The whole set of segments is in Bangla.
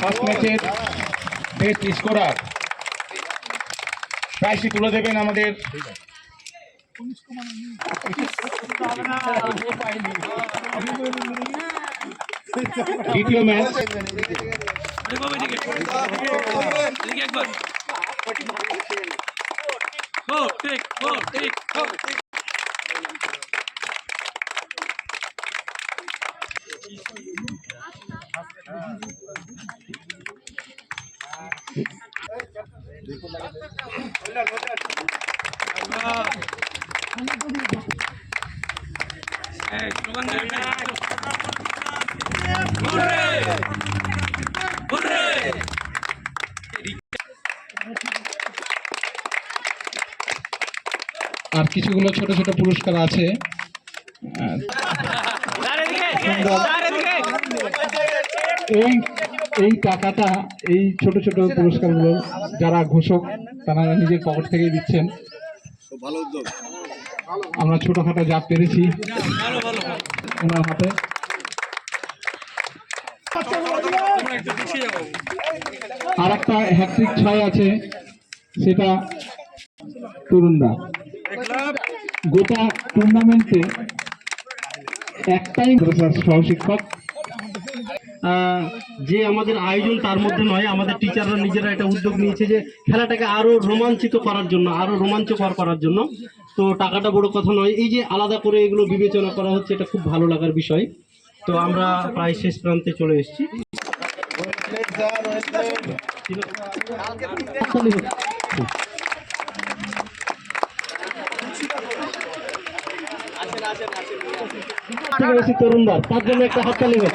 ফার্স্ট প্রাইজটি তুলে দেবেন আমাদের। দ্বিতীয় ম্যাচ আর কিছুগুলো ছোট ছোট পুরস্কার আছে। এই এই টাকাটা, এই ছোট ছোট পুরস্কারগুলো যারা ঘোষক, তারা নিজের পকেট থেকেই দিচ্ছেন। আমরা ছোটখাটো যা পেরেছি ওনার হাতে। আর একটা হ্যাট্রিক ছয় আছে, সেটা তরুণরা গোটা টুর্নামেন্টে একটাই সহশিক্ষক যে আমাদের আয়োজন তার মধ্যে নয়, আমাদের টিচাররা নিজেরা একটা উদ্যোগ নিয়েছে যে খেলাটাকে আরও রোমাঞ্চিত করার জন্য আরও রোমাঞ্চকর করার জন্য। তো টাকাটা বড় কথা নয়, এই যে আলাদা করে এগুলো বিবেচনা করা হচ্ছে, এটা খুব ভালো লাগার বিষয়। তো আমরা প্রায় শেষ প্রান্তে চলে এসেছি। ঠিক আছে, তরুণদা তার জন্য একটা হাততালি হোক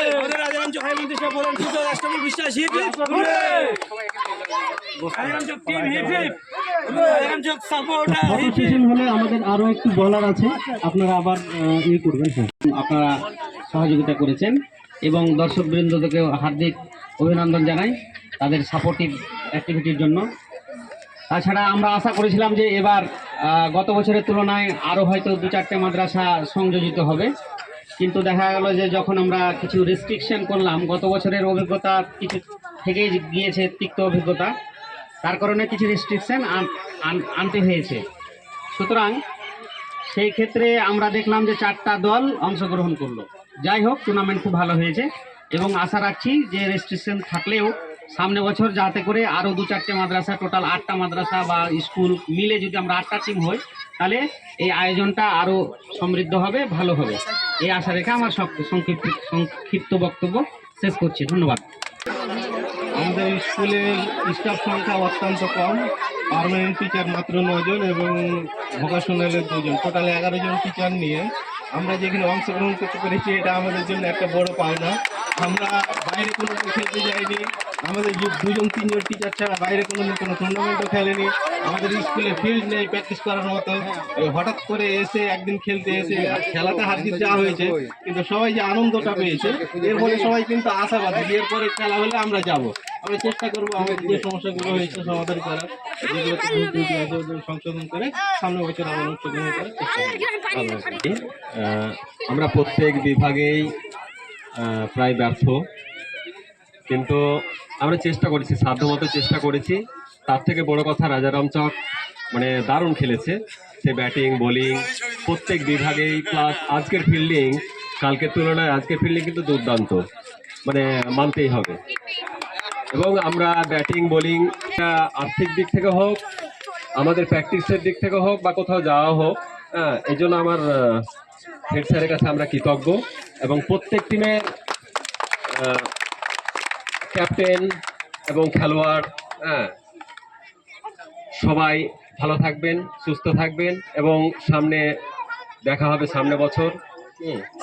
ভাবে আমাদের কম্পিটিশন হলে আমাদের আরও একটু বলার আছে আপনারা আবার ইয়ে করবেন হ্যাঁ। আপনারা সহযোগিতা করেছেন এবং দর্শক বৃন্দকে হার্দিক অভিনন্দন জানাই তাদের সাপোর্টিভ অ্যাক্টিভিটির জন্য। তাছাড়া আমরা আশা করেছিলাম যে এবার গত বছরের তুলনায় আরও হয়তো দু চারটে মাদ্রাসা সংযোজিত হবে। কিন্তু দেখা গেল যে যখন আমরা কিছু রেস্ট্রিকশন করলাম, গত বছরের অভিজ্ঞতা কিছু থেকেই গিয়েছে তিক্ত অভিজ্ঞতা, তার কারণে কিছু রেস্ট্রিকশন আনতে হয়েছে। সুতরাং সেই ক্ষেত্রে আমরা দেখলাম যে চারটা দল অংশগ্রহণ করল। যাই হোক টুর্নামেন্ট খুব ভালো হয়েছে এবং আশা রাখছি যে রেস্ট্রিকশন থাকলেও সামনে বছর যাতে করে আরও দু চারটে মাদ্রাসা টোটাল আটটা মাদ্রাসা বা স্কুল মিলে যদি আমরা আটটা টিম হই, তাহলে এই আয়োজনটা আরও সমৃদ্ধ হবে, ভালো হবে। এই আশা রেখে আমার সংক্ষিপ্ত সংক্ষিপ্ত বক্তব্য শেষ করছি। ধন্যবাদ। আমাদের স্কুলের স্টাফ সংখ্যা অত্যন্ত কম। পার্মানেন্ট টিচার মাত্র নজন এবং ভোকেশনালের দুজন। টোটাল এগারো জন টিচার নিয়ে আমরা যেখানে অংশগ্রহণ করতে পেরেছি, এটা আমাদের জন্য একটা বড় পাওনা। আমরা বাইরে কোনো খেলতে যাইনি। আমাদের দুজন তিনজন টিচার ছাড়া বাইরে কোনো কোনো টুর্নামেন্টও খেলেনি। আমাদের স্কুলে ফিল্ড নেই প্র্যাকটিস করার মতো। হঠাৎ করে এসে একদিন খেলতে এসে খেলাতে হার জিত যা হয়েছে। কিন্তু সবাই যে আনন্দটা পেয়েছে, এর ফলে সবাই কিন্তু আশাবাদী এরপরে খেলা হলে আমরা যাব। আমরা চেষ্টা করব আমাদের যে সমস্যাগুলো হয়েছে সমাধান করার, যেগুলো সংশোধন করে সামনে বছর অংশগ্রহণ করার আমরা প্রত্যেক বিভাগেই প্রায় ব্যর্থ। কিন্তু আমরা চেষ্টা করেছি, সাধ্যমতো চেষ্টা করেছি। তার থেকে বড় কথা রাজারাম চক মানে দারুণ খেলেছে। সে ব্যাটিং, বোলিং প্রত্যেক বিভাগেই প্লাস আজকের ফিল্ডিং কালকের তুলনায় আজকের ফিল্ডিং কিন্তু দুর্দান্ত। মানে মানতেই হবে। এবং আমরা ব্যাটিং, বোলিং আর্থিক দিক থেকে হোক, আমাদের প্র্যাকটিসের দিক থেকে হোক বা কোথাও যাওয়া হোক হ্যাঁ এই জন্য আমার হেড স্যারের কাছে আমরা কৃতজ্ঞ এবং প্রত্যেক টিমের ক্যাপ্টেন এবং খেলোয়াড় হ্যাঁ সবাই ভালো থাকবেন, সুস্থ থাকবেন এবং সামনে দেখা হবে সামনে বছর।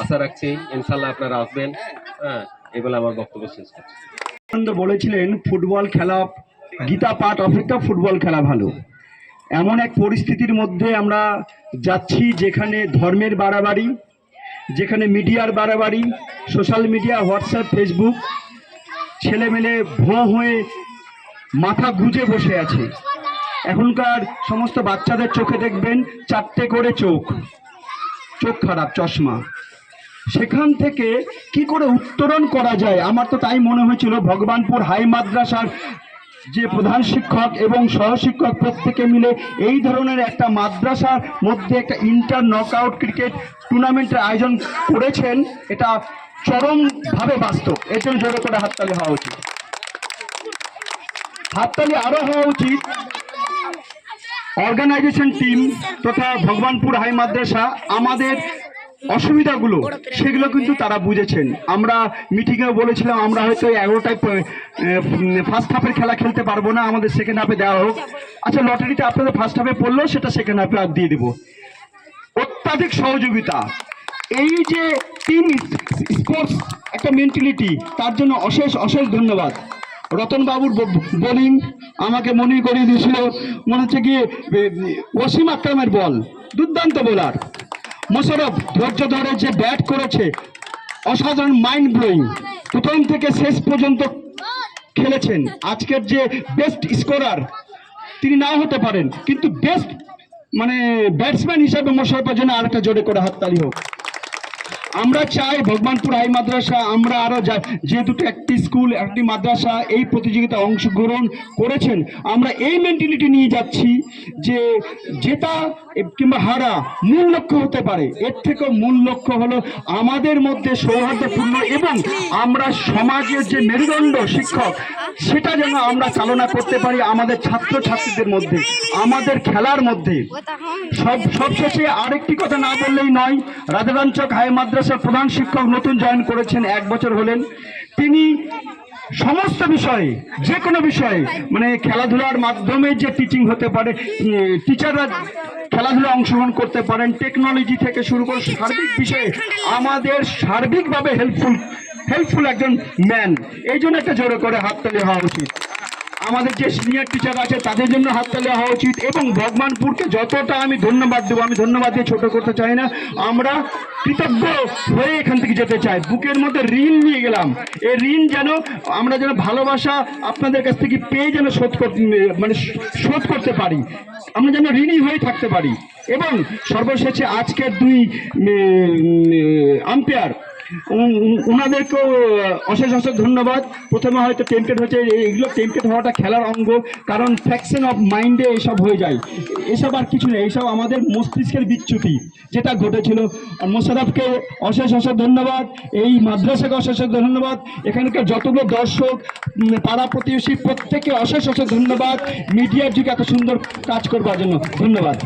আশা রাখছি ইনশাল্লাহ আপনারা আসবেন। হ্যাঁ এগুলো আমার বক্তব্য শেষ করছি। বলেছিলেন, ফুটবল খেলা, গীতা পাঠ, অপেক্ষা ফুটবল খেলা ভালো। এমন এক পরিস্থিতির মধ্যে আমরা যাচ্ছি যেখানে ধর্মের বাড়াবাড়ি, যেখানে মিডিয়ার বাড়াবাড়ি, সোশ্যাল মিডিয়া, হোয়াটসঅ্যাপ, ফেসবুক, ছেলেমেলে ভোঁ হয়ে মাথা গুজে বসে আছে। এখনকার সমস্ত বাচ্চাদের চোখে দেখবেন চারটে করে চোখ। চোখ খারাপ, চশমা। সেখান থেকে কি করে উত্তরণ করা যায়? আমার তো তাই মনে হয়েছিল, ভগবানপুর হাই মাদ্রাসার যে প্রধান শিক্ষক এবং সহশিক্ষক প্রত্যেকে মিলে এই ধরনের একটা মাদ্রাসার মধ্যে একটা ইন্টার নকআউট ক্রিকেট টুর্নামেন্টের আয়োজন করেছেন, এটা চরমভাবে বাস্তব। এর জন্য জোরে করে হাততালি হওয়া উচিত। হাততালি আরও হওয়া উচিত। অর্গানাইজেশন টিম তথা ভগবানপুর হাই মাদ্রাসা, আমাদের অসুবিধাগুলো সেগুলো কিন্তু তারা বুঝেছেন। আমরা মিটিংয়েও বলেছিলাম আমরা হয়তো এগারোটায় ফার্স্ট হাফের খেলা খেলতে পারব না আমাদের সেকেন্ড হাফে দেওয়া হোক। আচ্ছা লটারিতে আপনাদের ফার্স্ট হাফে পড়লেও সেটা সেকেন্ড হাফে আর দিয়ে দেবো। অত্যাধিক সহযোগিতা। এই যে টিম স্পোর্টস একটা মেন্টালিটি তার জন্য অশেষ অশেষ ধন্যবাদ। রতনবাবুর বোলিং আমাকে মনে করিয়ে দিয়েছিল মনে হচ্ছে এ, ওসিম আকরামের বল দুর্দান্ত বোলার মোশারফ ধৈর্য ধরে যে ব্যাট করেছে, অসাধারণ মাইন্ড ব্লোয়িং প্রথম থেকে শেষ পর্যন্ত খেলেছেন। আজকের যে বেস্ট স্কোরার তিনি নাও হতে পারেন, কিন্তু বেস্ট মানে ব্যাটসম্যান হিসাবে মোশারফের জন্য আরেকটা জোরে করে হাততালি হোক। আমরা চাই ভগবানপুর হাই মাদ্রাসা, আমরা আরও যা- যে দুটো একটি স্কুল একটি মাদ্রাসা, এই প্রতিযোগিতায় অংশগ্রহণ করেছেন, আমরা এই মেন্টালিটি নিয়ে যাচ্ছি যে এ- কিংবা হারা মূল লক্ষ্য হতে পারে। এর থেকেও মূল লক্ষ্য হলো আমাদের মধ্যে সৌহার্দ্যপূর্ণ এবং আমরা সমাজের যে মেরুদণ্ড শিক্ষক, সেটা যেন আমরা চালনা করতে পারি আমাদের ছাত্র ছাত্রীদের মধ্যে, আমাদের খেলার মধ্যে। সব, সবশেষে আরেকটি কথা না বললেই নয় রাধারাঞ্চক হাই মাদ্রাসার প্রধান শিক্ষক নতুন জয়েন করেছেন, এক বছর হলেন। তিনি সমস্ত বিষয়ে যে কোনো বিষয়ে মানে খেলাধুলার মাধ্যমে যে টিচিং হতে পারে টিচাররা খেলাধুলা অংশগ্রহণ করতে পারেন টেকনোলজি থেকে শুরু করে সার্বিক বিষয়ে আমাদের সার্বিকভাবে হেল্পফুল হেল্পফুল একজন ম্যান এই জন্য একটা জোরে করে হাততালি হওয়া উচিত। আমাদের যে সিনিয়র টিচার আছে, তাদের জন্য হাততালি হওয়া উচিত এবং ভগবানপুরকে যতটা আমি ধন্যবাদ দেবো, আমি ধন্যবাদ দিয়ে ছোট করতে চাই না। আমরা কৃতজ্ঞ হয়ে এখান থেকে যেতে চাই। বুকের মধ্যে ঋণ নিয়ে গেলাম। এই ঋণ যেন আমরা যেন ভালোবাসা আপনাদের কাছ থেকে পেয়ে যেন শোধ করতে মানে শোধ করতে পারি। আমরা যেন ঋণী হয়ে থাকতে পারি। এবং সর্বশেষে আজকের দুই আম্পায়ার ওনাদেরকেও অশেষ অশেষ ধন্যবাদ। প্রথমে হয়তো টেম্পটেড হচ্ছে এইগুলো টেম্পটেড হওয়াটা খেলার অঙ্গ, কারণ ফ্যাকশন অফ মাইন্ডে এইসব হয়ে যায়। এসব আর কিছু নেই এইসব আমাদের মস্তিষ্কের বিচ্যুতি, যেটা ঘটেছিল। মোশারফকে অশেষ অশেষ ধন্যবাদ, এই মাদ্রাসাকে অশেষ অশেষ ধন্যবাদ, এখানকার যতগুলো দর্শক পাড়া প্রতিবেশী প্রত্যেকে অশেষ অশেষ ধন্যবাদ, মিডিয়ার যুগে এত সুন্দর কাজ করবার জন্য। ধন্যবাদ।